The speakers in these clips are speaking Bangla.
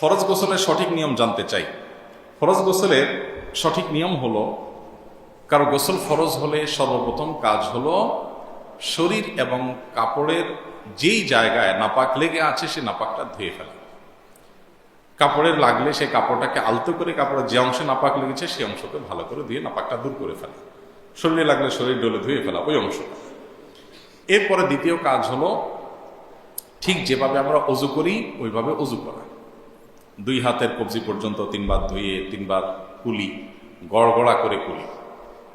ফরজ গোসলের সঠিক নিয়ম জানতে চাই। ফরজ গোসলের সঠিক নিয়ম হলো, কারও গোসল ফরজ হলে সর্বপ্রথম কাজ হলো শরীর এবং কাপড়ের যেই জায়গায় নাপাক লেগে আছে সে নাপাকটা ধুয়ে ফেলা। কাপড়ের লাগলে সেই কাপড়টাকে আলতো করে কাপড়ের যে অংশে নাপাক লেগেছে সেই অংশকে ভালো করে ধুয়ে নাপাকটা দূর করে ফেলা। শরীরে লাগলে শরীর ডলে ধুয়ে ফেলা ওই অংশ। এরপরে দ্বিতীয় কাজ হলো, ঠিক যেভাবে আমরা অজু করি, ওইভাবে অজু করা। দুই হাতের কবজি পর্যন্ত তিনবার ধুয়ে, তিনবার কুলি, গড়গড়া করে কুলি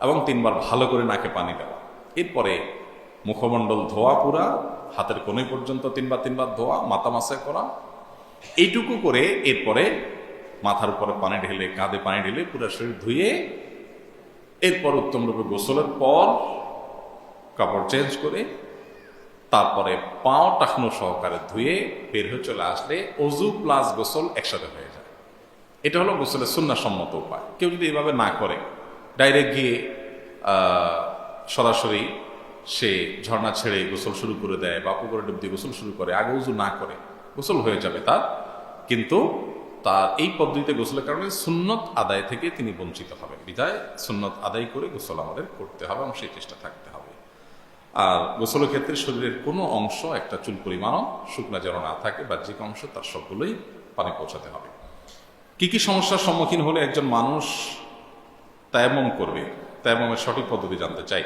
এবং তিনবার ভালো করে নাকে পানি দেওয়া। এরপরে মুখমণ্ডল ধোয়া পুরা, হাতের কোণে পর্যন্ত তিনবার তিনবার ধোয়া, মাথা মাসে করা। এইটুকু করে এরপরে মাথার উপরে পানি ঢেলে, কাঁধে পানি ঢেলে পুরো শরীর ধুয়ে, এরপর উত্তমরূপে গোসলের পর কাপড় চেঞ্জ করে তারপরে পাও টাকনো সহকারে ধুয়ে বের হয়ে চলে আসলে অজু প্লাস গোসল একসাথে হয়ে যায়। এটা হলো গোসলের সুন্নাসম্মত উপায়। কেউ যদি এভাবে না করে, ডাইরেক্ট গিয়ে সরাসরি সে ঝর্ণা ছেড়ে গোসল শুরু করে দেয় বা পুকুরে ডুব দিয়ে গোসল শুরু করে, আগে উজু না করে, গোসল হয়ে যাবে তার। কিন্তু তার এই পদ্ধতিতে গোসলের কারণে সুন্নত আদায় থেকে তিনি বঞ্চিত হবেন। বিদায়, সুন্নত আদায় করে গোসল আমাদের করতে হবে এবং সেই চেষ্টা থাকতে হবে। আর গোসলের ক্ষেত্রে শরীরের কোনো অংশ, একটা চুল পরিমাণও শুকনা যেন না থাকে বাহ্যিক অংশ তার সবগুলোই পানি পৌঁছাতে হবে। কি কি সমস্যার সম্মুখীন হলে একজন মানুষ তায়ামম করবে? তায়ামমের সঠিক পদ্ধতি জানতে চাই।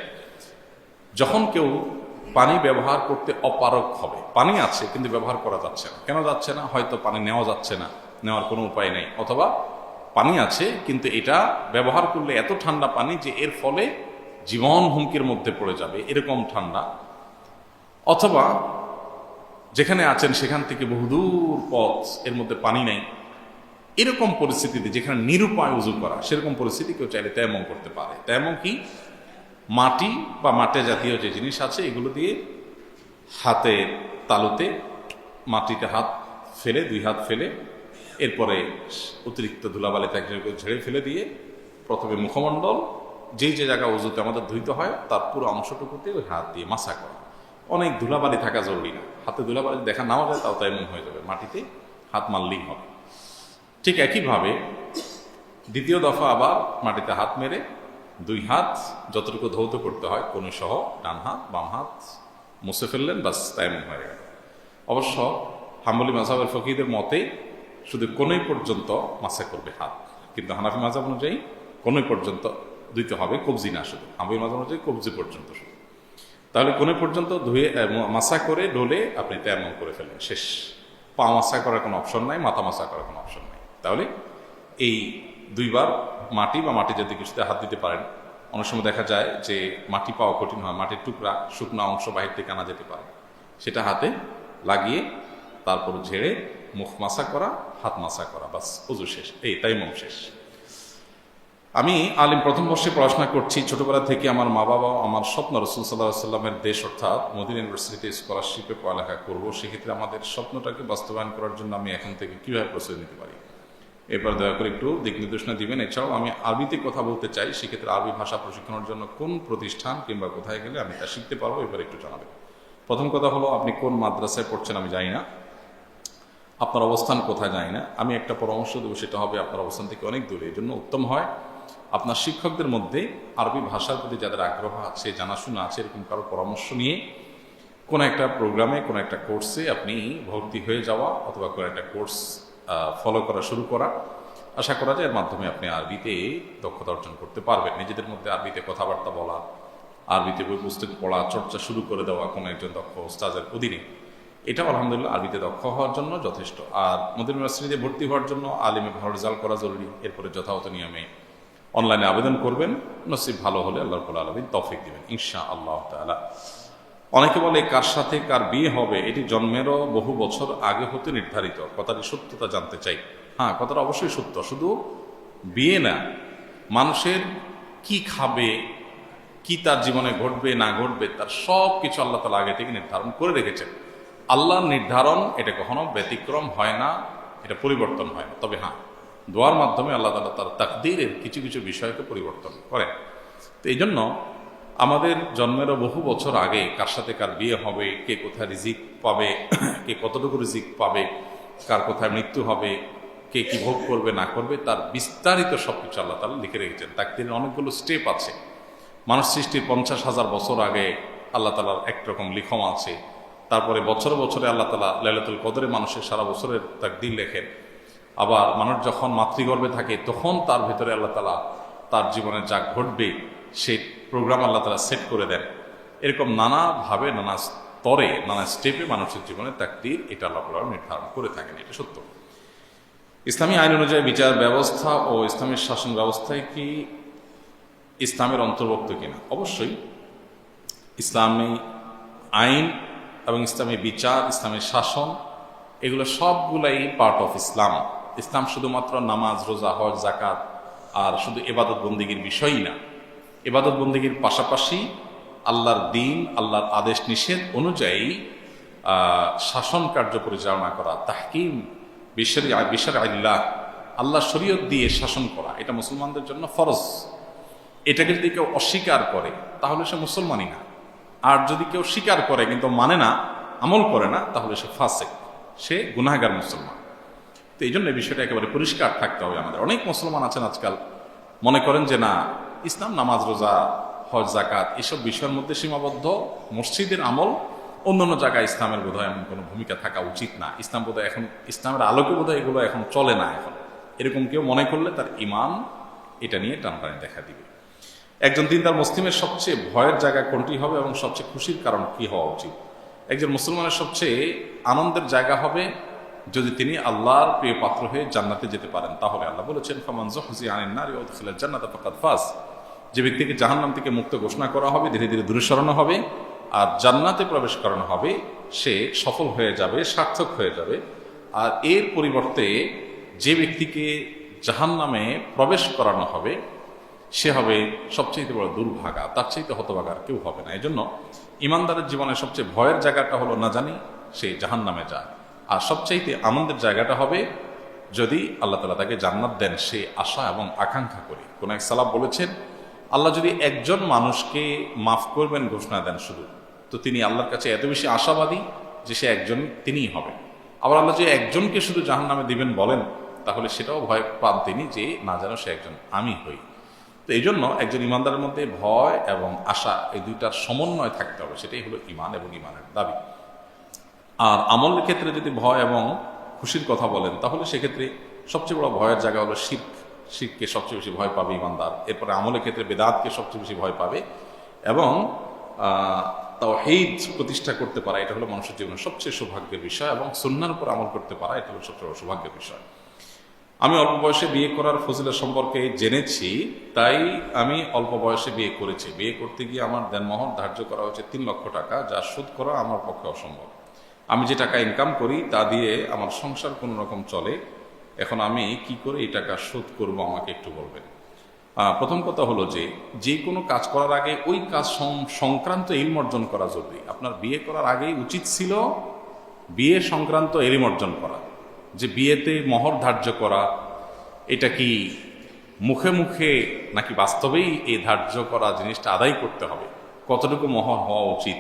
যখন কেউ পানি ব্যবহার করতে অপারক হবে, পানি আছে কিন্তু ব্যবহার করা যাচ্ছে না। কেন যাচ্ছে না? হয়তো পানি নেওয়া যাচ্ছে না, নেওয়ার কোনো উপায় নেই। অথবা পানি আছে কিন্তু এটা ব্যবহার করলে এত ঠান্ডা পানি যে এর ফলে জীবন হুমকির মধ্যে পড়ে যাবে, এরকম ঠান্ডা। অথবা যেখানে আছেন সেখান থেকে বহুদূর পথ, এর মধ্যে পানি নেই। এরকম পরিস্থিতিতে যেখানে নিরুপায় উজু করা, সেরকম পরিস্থিতি কেউ চাইলে তেমন করতে পারে। তেমন কি? মাটি বা মাটে জাতীয় যে জিনিস আছে, এগুলো দিয়ে হাতে তালুতে মাটিতে হাত ফেলে, দুই হাত ফেলে, এরপরে অতিরিক্ত ধুলাবালি থাকে ঝেড়ে ফেলে দিয়ে প্রথমে মুখমণ্ডল যেই যে জায়গা উজুতে আমাদের ধুইতে হয়, তার পুরো অংশটুকুতে ওই হাত দিয়ে মাসা করা। অনেক ধুলাবালি থাকা জরুরি না। হাতে ধুলাবালি দেখা নাও যায়, তাও তাই এমন হয়ে যাবে। মাটিতে হাত মারলেই হবে। ঠিক একইভাবে দ্বিতীয় দফা আবার মাটিতে হাত মেরে দুই হাত যতটুকু ধৌত করতে হয় কোন সহ ডান হাত, বাম হাত মুছে ফেললেন বাস তাইমন হয়ে গেল। অবশ্য হাম্বলি মাঝাবের ফকিদের মতে শুধু কোনই পর্যন্ত মাসা করবে হাত। কিন্তু হানাফি মাঝাব অনুযায়ী কোনই পর্যন্ত দিতে হবে কবজি না শুধু। হাম্বলি মাঝাব অনুযায়ী কবজি পর্যন্ত শুধু। তাহলে কোনে পর্যন্ত ধুয়ে মাসা করে ডোলে আপনি তেমন করে ফেলেন। শেষ। পা মাসা করার কোনো অপশন নাই, মাথা মাসা করার কোনো অপশন নাই। তাহলে এই দুইবার মাটি বা মাটি যদি কিছুতে হাত দিতে পারেন। অনেক সময় দেখা যায় যে মাটি পাওয়া কঠিন হয়, মাটির টুকরা শুকনো অংশ বাহির থেকে আনা যেতে পারে। সেটা হাতে লাগিয়ে তারপর ঝেড়ে মুখ মাসা করা, হাত মাসা করা, বাস উজু শেষ। এই তাই মম শেষ। আমি আলিম প্রথম বর্ষে পড়াশোনা করছি। ছোটবেলা থেকে আমার মা বাবা আমার স্বপ্ন রসুল সাল্লাহ সাল্লামের দেশ অর্থাৎ মদিন ইউনিভার্সিটিতে স্কলারশিপে পড়ালেখা করব। সেক্ষেত্রে আমাদের স্বপ্নটাকে বাস্তবায়ন করার জন্য আমি এখন থেকে কীভাবে প্রস্তুতি নিতে পারি? এবার দয়া করে একটু দিক নির্দেশনা দিবেন। এছাড়াও আমি আরবিতে কথা বলতে চাই। সেক্ষেত্রে আরবি ভাষা প্রশিক্ষণের জন্য কোন প্রতিষ্ঠান কিংবা কোথায় গেলে আমি তা শিখতে পারব? এবার একটু জানাবেন। প্রথম কথা হলো, আপনি কোন মাদ্রাসায় পড়ছেন আমি জানি না। আপনার অবস্থান কোথায় জানি না। আমি একটা পরামর্শ দেবো, সেটা হবে আপনার অবস্থান থেকে অনেক দূরে। এই জন্য উত্তম হয়। আপনার শিক্ষকদের মধ্যে আরবি ভাষার প্রতি যাদের আগ্রহ আছে, জানাশোনা আছে, এরকম কারও পরামর্শ নিয়ে কোনো একটা প্রোগ্রামে কোনো একটা কোর্সে আপনি ভর্তি হয়ে যাওয়া অথবা কোনো একটা কোর্স ফলো করা শুরু করা, আশা করা যায় এর মাধ্যমে আপনি আরবিতে দক্ষতা অর্জন করতে পারবেন। নিজেদের মধ্যে আরবিতে কথাবার্তা বলা, আরবিতে বই পুস্তক পড়া, চর্চা শুরু করে দেওয়া কোনো একজন দক্ষ ওস্তাজের অধীনে। এটা আলহামদুলিল্লাহ আরবিতে দক্ষ হওয়ার জন্য যথেষ্ট। আর মদিন ইউনিভার্সিটিতে ভর্তি হওয়ার জন্য আলিমে ভালো রেজাল্ট করা জরুরি। এরপরে যথাযথ নিয়মে অনলাইনে আবেদন করবেন, নসিব ভালো হলে আল্লাহ রবুল আলমিন তফিক দিবেন ইনশা আল্লাহ তালা অনেকে বলে কার সাথে কার বিয়ে হবে, এটি জন্মেরও বহু বছর আগে হতে নির্ধারিত, কথাটি সত্যতা জানতে চাই। হ্যাঁ কথাটা অবশ্যই সত্য, শুধু বিয়ে না, মানুষের কি খাবে, কি তার জীবনে ঘটবে, না ঘটবে, তার সব কিছু আল্লাহ তালা আগে থেকে নির্ধারণ করে রেখেছেন। আল্লাহর নির্ধারণ, এটা কখনো ব্যতিক্রম হয় না, এটা পরিবর্তন হয় না, তবে হ্যাঁ দোয়ার মাধ্যমে আল্লাহ তালা তার তাকদিরের কিছু কিছু বিষয়কে পরিবর্তন করেন। তো এই জন্য আমাদের জন্মেরও বহু বছর আগে কার সাথে কার বিয়ে হবে, কে কোথায় রিজিক পাবে, কে কতটুকু রিজিক পাবে, কার কোথায় মৃত্যু হবে, কে কী ভোগ করবে, না করবে, তার বিস্তারিত সব কিছু আল্লাহ তালা লিখে রেখেছেন। তাকদিরের অনেকগুলো স্টেপ আছে। মানুষ সৃষ্টির পঞ্চাশ হাজার বছর আগে আল্লাহ তালার একরকম লিখম আছে। তারপরে বছরে বছরে আল্লাহ তালা লাইলাতুল কদরে মানুষের সারা বছরের তাকদির লেখেন। আবার মানুষ যখন মাতৃগর্ভে থাকে, তখন তার ভেতরে আল্লাহ তালা তার জীবনে যা ঘটবে, সেই প্রোগ্রাম আল্লাহ তালা সেট করে দেন। এরকম নানাভাবে নানা স্তরে, নানা স্টেপে মানুষের জীবনে তাকদির এটা আল্লাহ নির্ধারণ করে থাকেন, এটা সত্য। ইসলামী আইন অনুযায়ী বিচার ব্যবস্থা ও ইসলামের শাসন ব্যবস্থায় কি ইসলামের অন্তর্ভুক্ত কিনা? অবশ্যই। ইসলামী আইন এবং ইসলামী বিচার ইসলামের শাসন, এগুলো সবগুলাই পার্ট অফ ইসলাম ইসলাম শুধুমাত্র নামাজ, রোজা, হজ জাকাত আর শুধু এবাদত বন্দিগির বিষয়ই না। এবাদত বন্দিগির পাশাপাশি আল্লাহর দিন, আল্লাহর আদেশ নিষেধ অনুযায়ী শাসন কার্য পরিচালনা করা, তাহকিম বিশ্বের বিশ্বের আল্লাহ আল্লাহ শরীয়ত দিয়ে শাসন করা, এটা মুসলমানদের জন্য ফরজ। এটাকে যদি কেউ অস্বীকার করে, তাহলে সে মুসলমানই না। আর যদি কেউ স্বীকার করে কিন্তু মানে না, আমল করে না, তাহলে সে ফাঁসে সে গুনাহগার মুসলমান। তো এই জন্য বিষয়টা একেবারে পরিষ্কার থাকতে হবে আমাদের। অনেক মুসলমান আছেন আজকাল, মনে করেন যে না, ইসলাম, নামাজ, রোজা, হজ জাকাত এসব বিষয়ের মধ্যে সীমাবদ্ধ। মসজিদের আমল অন্যান্য জায়গায় ইসলামের বোধহয় এমন কোনো ভূমিকা থাকা উচিত না। ইসলাম বোধহয় এখন, ইসলামের আলোকে বোধহয় এগুলো এখন চলে না এখন। এরকম কেউ মনে করলে তার ইমান এটা নিয়ে টানটানি দেখা দিবে। একজন দিনদার মুসলিমের সবচেয়ে ভয়ের জায়গা কোনটি হবে এবং সবচেয়ে খুশির কারণ কি হওয়া উচিত? একজন মুসলমানের সবচেয়ে আনন্দের জায়গা হবে যদি তিনি আল্লাহর প্রিয় পাত্র হয়ে জান্নাতে যেতে পারেন, তাহলে আল্লাহ বলেছেন, ফামান জহজি আনিন নারী ও দখিলের জান্নাত ফাকাদ ফাজ। যে ব্যক্তিকে জাহান্নাম থেকে মুক্ত ঘোষণা করা হবে, ধীরে ধীরে দূরে সরানো হবে, আর জান্নাতে প্রবেশ করানো হবে, সে সফল হয়ে যাবে, সার্থক হয়ে যাবে। আর এর পরিবর্তে যে ব্যক্তিকে জাহান্নামে প্রবেশ করানো হবে, সে হবে সবচেয়ে বড় দুর্ভাগা, তার চাইতে হতভাগার কেউ হবে না। এই জন্য ইমানদারের জীবনে সবচেয়ে ভয়ের জায়গাটা হলো, না জানি সে জাহান নামে যায়। আর সবচাইতে আনন্দের জায়গাটা হবে যদি আল্লাহ তালা তাকে জান্নাত দেন সে আশা এবং আকাঙ্ক্ষা করে। কোন এক সালাব বলেছেন, আল্লাহ যদি একজন মানুষকে মাফ করবেন, ঘোষণা দেন শুধু, তো তিনি আল্লাহর কাছে এত বেশি আশাবাদী যে সে একজন তিনিই হবে। আবার আল্লাহ যে একজনকে শুধু জাহান নামে দিবেন বলেন, তাহলে সেটাও ভয় পান তিনি যে, না যেন সে একজন আমি হই। তো এই জন্য একজন ইমানদারের মধ্যে ভয় এবং আশা এই দুইটার সমন্বয় থাকতে হবে, সেটাই হলো ইমান এবং ইমানের দাবি। আর আমলের ক্ষেত্রে যদি ভয় এবং খুশির কথা বলেন, তাহলে সেক্ষেত্রে সবচেয়ে বড় ভয়ের জায়গা হলো শিখ শিখকে সবচেয়ে বেশি ভয় পাবে ইমানদার। এরপরে আমলের ক্ষেত্রে বেদাতকে সবচেয়ে বেশি ভয় পাবে এবং তাও হেইজ প্রতিষ্ঠা করতে পারা, এটা হলো মানুষের জীবনের সবচেয়ে সৌভাগ্যের বিষয় এবং সুন্নার উপর আমল করতে পারা, এটা হলো সবচেয়ে সৌভাগ্যের বিষয়। আমি অল্প বয়সে বিয়ে করার ফজিলা সম্পর্কে জেনেছি, তাই আমি অল্প বয়সে বিয়ে করেছি। বিয়ে করতে গিয়ে আমার দেনমোহর ধার্য করা হচ্ছে তিন লক্ষ টাকা, যা সুদ করা আমার পক্ষে অসম্ভব। আমি যে টাকা ইনকাম করি, তা দিয়ে আমার সংসার কোনো রকম চলে, এখন আমি কি করে এই টাকা শোধ করব আমাকে একটু বলবেন? প্রথম কথা হলো যে যে কোনো কাজ করার আগে ওই কাজ সংক্রান্ত ইলম অর্জন করা জরুরি। আপনার বিয়ে করার আগেই উচিত ছিল বিয়ে সংক্রান্ত এলিম অর্জন করা। যে বিয়েতে মহর ধার্য করা, এটা কি মুখে মুখে নাকি বাস্তবেই এই ধার্য করা জিনিসটা আদায় করতে হবে? কতটুকু মহর হওয়া উচিত?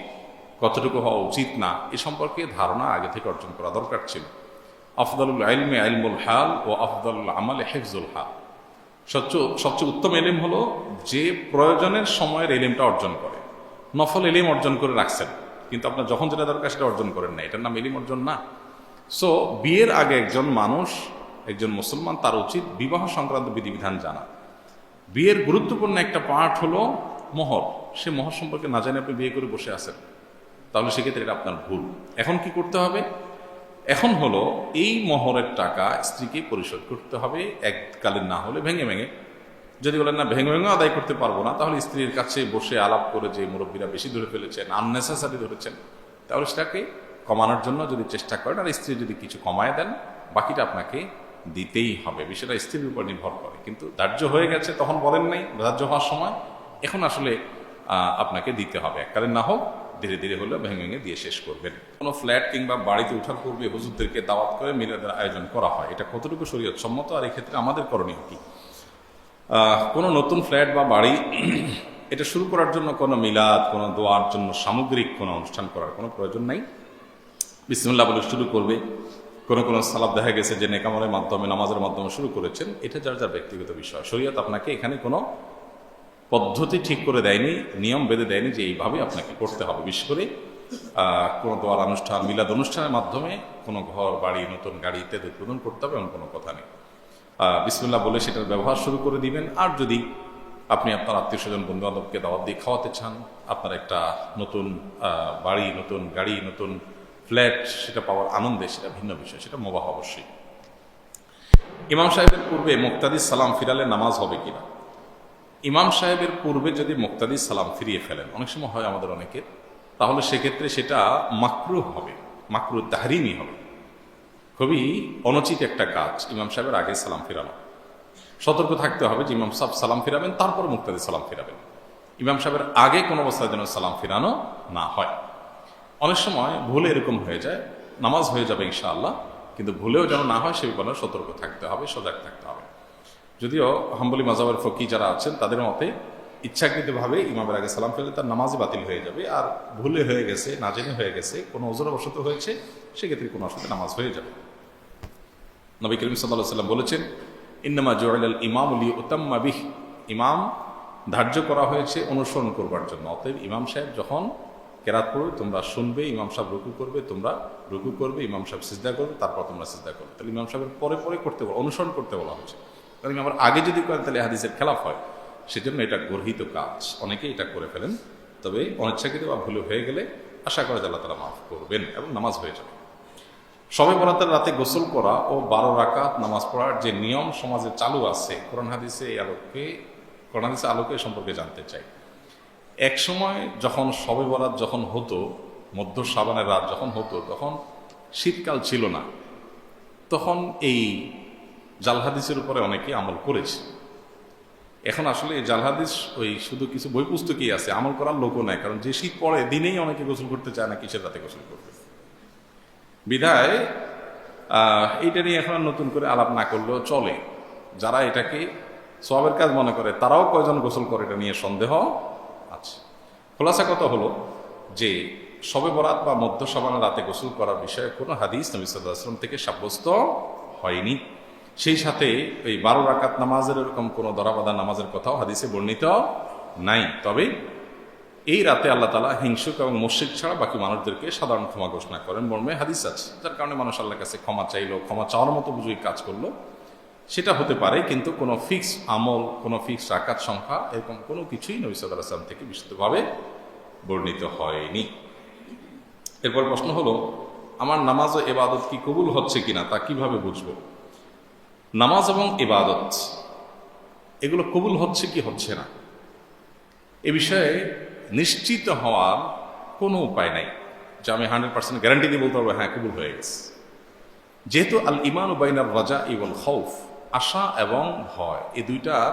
কতটুকু হওয়া উচিত না, এ সম্পর্কে ধারণা আগে থেকে অর্জন করা দরকার ছিল। আফদালুল আলমে আইলমুল হাল ও আফদালুল আমাল হেফজুল হাল। সবচেয়ে সবচেয়ে উত্তম এলিম হলো যে প্রয়োজনের সময়ের এলিমটা অর্জন করে। নফল এলিম অর্জন করে রাখছেন, কিন্তু আপনার যখন যেটা দরকার সেটা অর্জন করেন না, এটার নাম এলিম অর্জন না। সো, বিয়ের আগে একজন মানুষ, একজন মুসলমান, তার উচিত বিবাহ সংক্রান্ত বিধিবিধান জানা। বিয়ের গুরুত্বপূর্ণ একটা পার্ট হলো মোহর। সে মোহর সম্পর্কে না জানে আপনি বিয়ে করে বসে আছেন। তাহলে সেক্ষেত্রে এটা আপনার ভুল। এখন কি করতে হবে? এখন হলো এই মহরের টাকা স্ত্রীকে পরিশোধ করতে হবে, এককালীন না হলে ভেঙে ভেঙে। যদি বলেন, না, ভেঙে ভেঙে আদায় করতে পারব না। তাহলে স্ত্রীর কাছে বসে আলাপ করে যে মুরব্বীরা বেশি ধরে ফেলেছেন আননেসেসারি ধরেছেন, তাহলে সেটাকে কমানোর জন্য যদি চেষ্টা করেন, আর স্ত্রী যদি কিছু কমায় দেন, বাকিটা আপনাকে দিতেই হবে। বিষয়টা স্ত্রীর উপর নির্ভর করে। কিন্তু ধার্য হয়ে গেছে, তখন বলেন নাই, ধার্য হওয়ার সময়। এখন আসলে আপনাকে দিতে হবে। এককালীন না হোক ধীরে ধীরে হলেও ভেঙে ভেঙে দিয়ে শেষ করবেন। কোনো ফ্ল্যাট কিংবা বাড়িতে ওঠার পূর্বে হুজুরদেরকে দাওয়াত করে মিলাদের আয়োজন করা হয়। এটা কতটুকু শরীয়ত সম্মত আর এক্ষেত্রে আমাদের করণীয় কি? কোনো নতুন ফ্ল্যাট বা বাড়ি এটা শুরু করার জন্য কোনো মিলাদ, কোনো দোয়ার জন্য সামগ্রিক কোনো অনুষ্ঠান করার কোনো প্রয়োজন নাই। বিসমুল্লাহ বলে শুরু করবে। কোনো কোনো সালাব দেখা গেছে যে নেকামলের মাধ্যমে, নামাজের মাধ্যমে শুরু করেছেন। এটা যার যার ব্যক্তিগত বিষয়। শরীয়ত আপনাকে এখানে কোনো পদ্ধতি ঠিক করে দেয়নি, নিয়ম বেঁধে দেয়নি যে এইভাবে আপনাকে করতে হবে। বিশেষ করে কোনো দোয়ার অনুষ্ঠান, মিলাদ অনুষ্ঠানের মাধ্যমে কোনো ঘর, বাড়ি, নতুন গাড়ি ইত্যাদি উদ্বোধন করতে হবে এমন কোনো কথা নেই। বিসমুল্লাহ বলে সেটার ব্যবহার শুরু করে দিবেন। আর যদি আপনি আপনার আত্মীয় স্বজন বন্ধু বান্ধবকে দাওয়াত দিয়ে খাওয়াতে চান, আপনার একটা নতুন বাড়ি, নতুন গাড়ি, নতুন ফ্ল্যাট, সেটা পাওয়ার আনন্দে সেটা ভিন্ন বিষয়, সেটা মোবাহ অবশ্যই। ইমাম সাহেবের পূর্বে মুক্তাদি সালাম ফিরালে নামাজ হবে কিনা? ইমাম সাহেবের পূর্বে যদি মুক্তাদি সালাম ফিরিয়ে ফেলেন, অনেক সময় হয় আমাদের অনেকের, তাহলে সেক্ষেত্রে সেটা মাকরু হবে মাকরু তাহরিমি হবে। খুবই অনুচিত একটা কাজ ইমাম সাহেবের আগে সালাম ফিরানো। সতর্ক থাকতে হবে যে ইমাম সাহেব সালাম ফিরাবেন, তারপর মুক্তাদি সালাম ফিরাবেন। ইমাম সাহেবের আগে কোনো অবস্থায় যেন সালাম ফিরানো না হয়। অনেক সময় ভুলে এরকম হয়ে যায়, নামাজ হয়ে যাবে ইনশাআল্লাহ, কিন্তু ভুলেও যেন না হয় সে ব্যাপারে সতর্ক থাকতে হবে, সজাগ থাকতে যদিও হাম্বলি মাজাবের ফকি যারা আছেন, তাদের মতে ইচ্ছাকৃতভাবে ইমামের আগে সালাম ফেলে তার নামাজই বাতিল হয়ে যাবে। আর ভুলে হয়ে গেছে, না জেনে হয়ে গেছে, কোনো ওজরবশত হয়েছে, সেক্ষেত্রে কোনো অসুবিধা নামাজ হয়ে যাবে। নবী করিম সাল্লাহ সাল্লাম বলেছেন, ইন্নামা জোয়াল ইমাম উলি উত্তাম্মা বিহ। ইমাম ধার্য করা হয়েছে অনুসরণ করবার জন্য। অতএব ইমাম সাহেব যখন কেরাত পড়বে, তোমরা শুনবে, ইমাম সাহেব রুকু করবে, তোমরা রুকু করবে, ইমাম সাহেব সিজদা করবে, তারপর তোমরা সিজদা করবে। তাহলে ইমাম সাহেবের পরে পরে করতে অনুসরণ করতে বলা হয়েছে। কারণ আমার আগে যদি করেন, তাহলে হাদিসের খেলাফ হয়। সেজন্য এটা গর্হিত কাজ। অনেকে এটা করে ফেলেন। তবে অনিচ্ছাকৃত বা ভুলে হয়ে গেলে আশা করা আল্লাহ তালা মাফ করবেন এবং নামাজ হয়ে যাবে। সবে বরাতের রাতে গোসল করা ও বারো রাকাত নামাজ পড়ার যে নিয়ম সমাজে চালু আছে, কোরআন হাদিসে এই আলোকে, কোরআন হাদিসে আলোকে সম্পর্কে জানতে চাই। এক সময় যখন সবে বরাত যখন হতো, মধ্য সাবানের রাত যখন হতো, তখন শীতকাল ছিল না। তখন এই জাল হাদিসের উপরে অনেকে আমল করেছে। এখন আসলে এই জাল হাদিস ওই শুধু কিছু বই পুস্তকই আছে, আমল করার লোকও নাই, কারণ যে শীত পড়ে দিনেই অনেকে গোসল করতে চায় না, কিসের রাতে গোসল করতে বিধায় এইটা নিয়ে এখন নতুন করে আলাপ না করলেও চলে। যারা এটাকে সবের কাজ মনে করে, তারাও কয়জন গোসল করে এটা নিয়ে সন্দেহ আছে। খোলাসা কথা হলো যে, সবে বরাত বা মধ্য সবানের রাতে গোসল করার বিষয়ে কোনো হাদিস নবী আসলাম থেকে সাব্যস্ত হয়নি। সেই সাথে এই বারো রাকাত নামাজের এরকম কোনো দরাবাদা নামাজের কথাও হাদিসে বর্ণিত নাই। তবে এই রাতে আল্লাহ তালা হিংসুক এবং মসজিদ ছাড়া বাকি মানুষদেরকে সাধারণ ক্ষমা ঘোষণা করেন মর্মে হাদিস আছে। যার কারণে মানুষ আল্লাহর কাছে ক্ষমা চাইলো, ক্ষমা চাওয়ার মতো বুঝুই কাজ করল। সেটা হতে পারে, কিন্তু কোনো ফিক্স আমল, কোনো ফিক্স রাকাত সংখ্যা এরকম কোনো কিছুই নবী সাল্লাহ আসলাম থেকে বিশুদ্ধভাবে বর্ণিত হয়নি। এরপর প্রশ্ন হলো, আমার নামাজ এবাদত কি কবুল হচ্ছে কিনা তা কীভাবে বুঝব? নামাজ এবং ইবাদত। এগুলো কবুল হচ্ছে কি হচ্ছে না? এ বিষয়ে নিশ্চিত হওয়ার কোনো উপায় নাই। যে আমি হান্ড্রেড পার্সেন্ট গ্যারান্টি দিয়ে বলতে পারব হ্যাঁ কবুল হয়ে গেছে। যেহেতু আল ইমান বাইনার রাজা ইবল খৌফ আশা এবং ভয়, এই দুইটার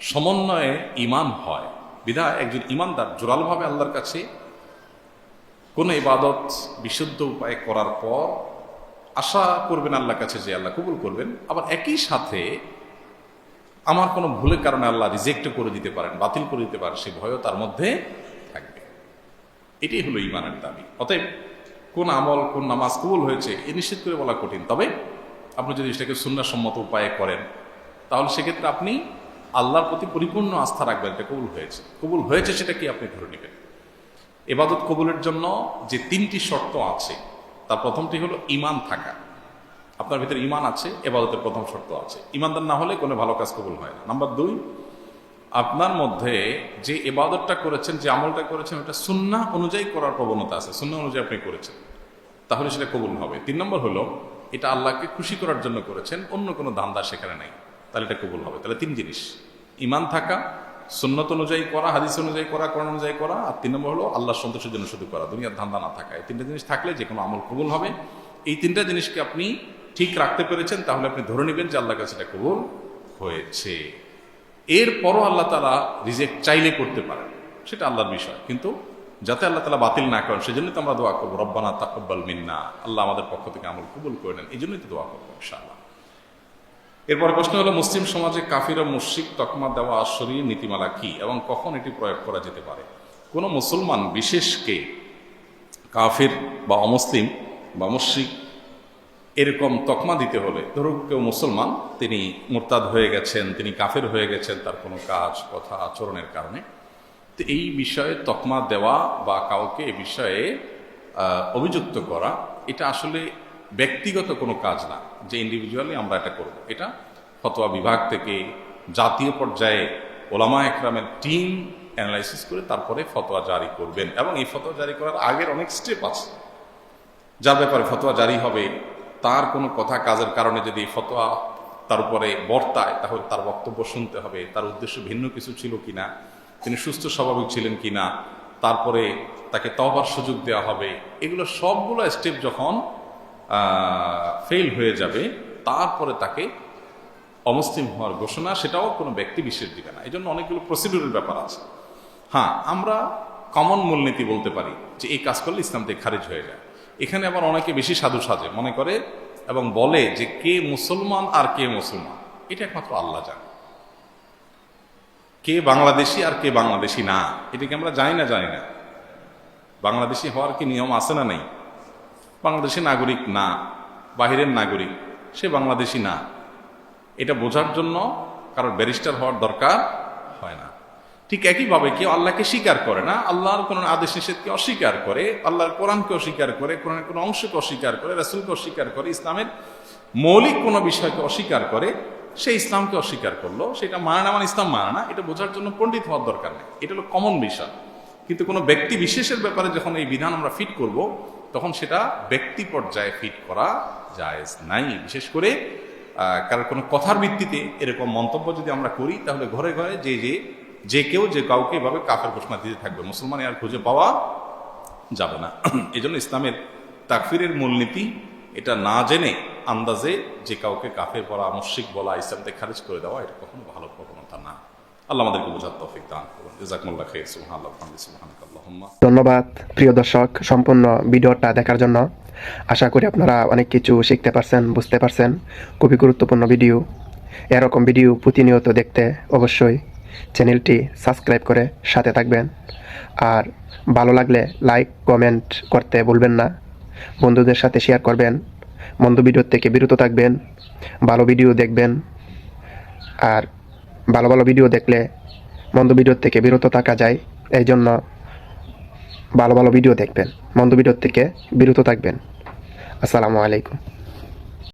সমন্বয়ে ইমান হয় বিধায় একজন ইমানদার জোরালোভাবে আল্লাহর কাছে কোনো ইবাদত বিশুদ্ধ উপায়ে করার পর আশা করবেন আল্লাহর কাছে যে আল্লাহ কবুল করবেন, আবার একই সাথে আমার কোনো ভুলের কারণে আল্লাহ রিজেক্ট করে দিতে পারেন, বাতিল করে দিতে পারেন, সে ভয়ও তার মধ্যে থাকবে। এটাই হলো ইমানের দাবি। অতএব কোন আমল, কোন নামাজ কবুল হয়েছে, এ নিশ্চিত করে বলা কঠিন। তবে আপনি যদি সেটাকে সুন্নাসম্মত উপায়ে করেন, তাহলে সেক্ষেত্রে আপনি আল্লাহর প্রতি পরিপূর্ণ আস্থা রাখবেন এটা কবুল হয়েছে। কবুল হয়েছে সেটা কি আপনি ধরে নেবেন? এবাদত কবুলের জন্য যে তিনটি শর্ত আছে তার প্রথমটি হলো ইমান থাকা। আপনার ভিতরে ইমান আছে, এবাদতের প্রথম শর্ত আছে। ইমানদার না হলে কোনো ভালো কাজ কবুল হয় না। নাম্বার দুই, আপনার মধ্যে যে এবাদতটা করেছেন, যে আমলটা করেছেন, ওটা সুন্না অনুযায়ী করার প্রবণতা আছে। সুন্না অনুযায়ী আপনি করেছেন। তাহলে সেটা কবুল হবে। তিন নম্বর হলো, এটা আল্লাহকে খুশি করার জন্য করেছেন, অন্য কোনো ধান্দা সেখানে নেই। তাহলে এটা কবুল হবে। তাহলে তিন জিনিস। ইমান থাকা সুন্নত অনুযায়ী করা, হাদিস অনুযায়ী করা, কোরআন অনুযায়ী করা, আর তিন নম্বর হলো আল্লাহ সন্তোষের জন্য শুধু করা। দুনিয়ার ধান্দা না থাকা এই তিনটা জিনিস থাকলে যে কোনো আমল কবুল হবে। এই তিনটা জিনিসকে আপনি ঠিক রাখতে পেরেছেন, তাহলে আপনি ধরে নেবেন যে আল্লাহর কাছে এটা কবুল হয়েছে। এরপরও আল্লাহ তালা রিজেক্ট চাইলে করতে পারেন। সেটা আল্লাহর বিষয়। কিন্তু যাতে আল্লাহ তালা বাতিল না করেন সেজন্য তো আমরা দোয়া করব, রব্বানা তাকব্বাল মিন্না। আল্লাহ আমাদের পক্ষ থেকে আমল কবুল করে নেন। এই জন্যই তো দোয়া করব, ইনশাআল্লাহ। এরপর প্রশ্ন হলো, মুসলিম সমাজে কাফির ও মুশ্রিক তকমা দেওয়া আসরীয় নীতিমালা কি এবং কখন এটি প্রয়োগ করা যেতে পারে? কোনো মুসলমান বিশেষকে কাফির বা অমুসলিম বা মুশ্রিক এরকম তকমা দিতে হলে, ধরুন কেউ মুসলমান, তিনি মোরতাদ হয়ে গেছেন, তিনি কাফের হয়ে গেছেন, তার কোনো কাজ, কথা, আচরণের কারণে। তো এই বিষয়ে তকমা দেওয়া বা কাউকে এ বিষয়ে অভিযুক্ত করা, এটা আসলে ব্যক্তিগত কোনো কাজ না, যে ইন্ডিভিজুয়ালি আমরা এটা করব। এটা ফতোয়া বিভাগ থেকে জাতীয় পর্যায়ে ওলামা একরামের টিম অ্যানালাইসিস করে তারপরে ফতোয়া জারি করবেন। এবং এই ফতোয়া জারি করার আগের অনেক স্টেপ আছে। যার ব্যাপারে ফতোয়া জারি হবে, তার কোনো কথা কাজের কারণে যদি ফতোয়া তার উপরে বর্তায়, তাহলে তার বক্তব্য শুনতে হবে, তার উদ্দেশ্য ভিন্ন কিছু ছিল কিনা, তিনি সুস্থ স্বাভাবিক ছিলেন কিনা, তারপরে তাকে তহবার সুযোগ দেওয়া হবে, এগুলো সবগুলো স্টেপ যখন ফেল হয়ে যাবে, তারপরে তাকে অমুসলিম হওয়ার ঘোষণা, সেটাও কোনো ব্যক্তি বিশেষ দিবে না। এই জন্য অনেকগুলো প্রসিডিউরের ব্যাপার আছে। হ্যাঁ আমরা কমন মূলনীতি বলতে পারি যে এই কাজ করলে ইসলাম থেকে খারিজ হয়ে যায়। এখানে আবার অনেকে বেশি সাধু সাজে, মনে করে এবং বলে যে কে মুসলমান আর কে মুসলমান। এটা একমাত্র আল্লাহ জানে। কে বাংলাদেশি আর কে বাংলাদেশি না, এটাকে আমরা জানি না জানি না। বাংলাদেশি হওয়ার কি নিয়ম আছে না নেই? বাংলাদেশি নাগরিক না, বাহিরের নাগরিক, সে বাংলাদেশি না। এটা বোঝার জন্য কারোর ব্যারিস্টার হওয়ার দরকার হয় না। ঠিক একইভাবে কেউ আল্লাহকে স্বীকার করে না, আল্লাহর কোনো আদেশ নিষেধকে অস্বীকার করে, আল্লাহর কোরআনকে অস্বীকার করে, কোরআনের কোনো অংশকে অস্বীকার করে, রাসুলকে অস্বীকার করে, ইসলামের মৌলিক কোনো বিষয়কে অস্বীকার করে, সে ইসলামকে অস্বীকার করল, সেটা মানে না মানে ইসলাম মানে না, এটা বোঝার জন্য পণ্ডিত হওয়ার দরকার নেই। এটা হলো কমন বিষয়। কিন্তু কোনো ব্যক্তি বিশেষের ব্যাপারে যখন এই বিধান আমরা ফিট করব তখন সেটা ব্যক্তি পর্যায়ে ফিট করা জায়েজ নাই। বিশেষ করে কারোর কোনো কথার ভিত্তিতে এরকম মন্তব্য যদি আমরা করি, তাহলে ঘরে ঘরে যে যে যে কেউ, যে কাউকে এভাবে কাফের ঘোষণা দিতে থাকবে। মুসলমান আর খুঁজে পাওয়া যাবে না। এই জন্য ইসলামের তাকফিরের মূলনীতি, এটা না জেনে আন্দাজে যে কাউকে কাফের বলা মুশিক বলা ইসলাম থেকে খারিজ করে দেওয়া, এটা কখনো ভালো প্রবণতা না। আল্লাহ আমাদেরকে বোঝার তৌফিক দান। ধন্যবাদ, প্রিয় দর্শক, সম্পূর্ণ ভিডিওটা দেখার জন্য। আশা করি আপনারা অনেক কিছু শিখতে পারছেন, বুঝতে পারছেন। খুবই গুরুত্বপূর্ণ ভিডিও। এরকম ভিডিও প্রতিনিয়ত দেখতে অবশ্যই চ্যানেলটি সাবস্ক্রাইব করে সাথে থাকবেন। আর ভালো লাগলে লাইক, কমেন্ট করতে ভুলবেন না। বন্ধুদের সাথে শেয়ার করবেন। মন্দ ভিডিও থেকে বিরত থাকবেন। ভালো ভিডিও দেখবেন। আর ভালো ভালো ভিডিও দেখলে মন্দ ভিডিওর থেকে বিরত থাকা যায়। এই জন্য ভালো ভালো ভিডিও দেখবেন। মন্দ ভিডিওর থেকে বিরত থাকবেন। আসসালামু আলাইকুম।